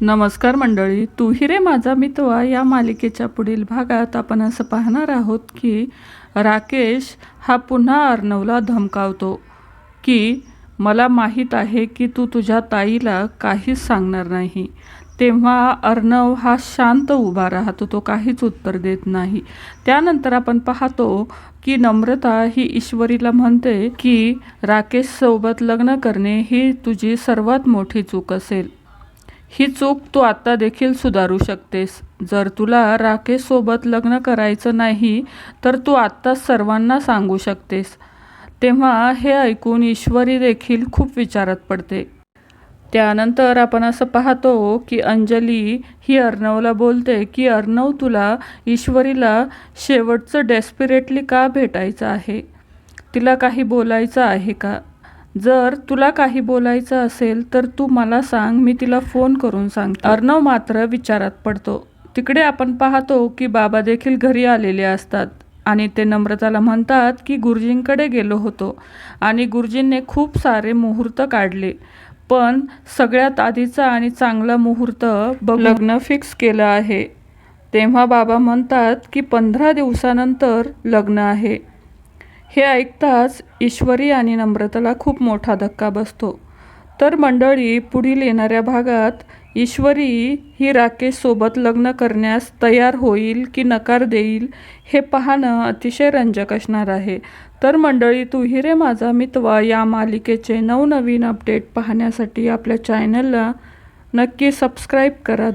नमस्कार मंडळी तू रे माझा मितवा या मालिकेच्या पुढील भागात आपण असं पाहणार आहोत की राकेश हा पुन्हा अर्णवला धमकावतो की मला माहीत आहे की तू तुझ्या ताईला काहीच सांगणार नाही. तेव्हा अर्णव हा शांत उभा राहतो तो काहीच उत्तर देत नाही. त्यानंतर आपण पाहतो की नम्रता ही ईश्वरीला म्हणते की राकेशसोबत लग्न करणे ही तुझी सर्वात मोठी चूक असेल. ही चूक तू आत्ता देखील सुधारू शकतेस. जर तुला राकेशसोबत लग्न करायचं नाही तर तू आत्ताच सर्वांना सांगू शकतेस. तेव्हा हे ऐकून ईश्वरी देखील खूप विचारात पडते. त्यानंतर आपण असं पाहतो की अंजली ही अर्णवला बोलते की अर्णव तुला ईश्वरीला शेवटचं डेस्पिरेटली का भेटायचं आहे? तिला काही बोलायचं आहे का? जर तुला काही बोलायचं असेल तर तू मला सांग मी तिला फोन करून सांगते. अर्णव मात्र विचारात पडतो. तिकडे आपण पाहतो की बाबा देखील घरी आलेले असतात आणि ते नम्रताला म्हणतात की गुरुजींकडे गेलो होतो आणि गुरुजींनी खूप सारे मुहूर्त काढले. पण सगळ्यात आधीचा आणि चांगला मुहूर्त बघ लग्न फिक्स केलं आहे. तेव्हा बाबा म्हणतात की पंधरा दिवसानंतर लग्न आहे. हे ऐकताच ईश्वरी आणि नम्रताला खूप मोठा धक्का बसतो. तर मंडळी पुढील येणाऱ्या भागात ईश्वरी ही राकेशसोबत लग्न करण्यास तयार होईल की नकार देईल हे पाहणं अतिशय रंजक असणार आहे. तर मंडळी तू हिरे माझा मितवा या मालिकेचे नवनवीन अपडेट पाहण्यासाठी आपल्या चॅनलला नक्की सबस्क्राईब करा.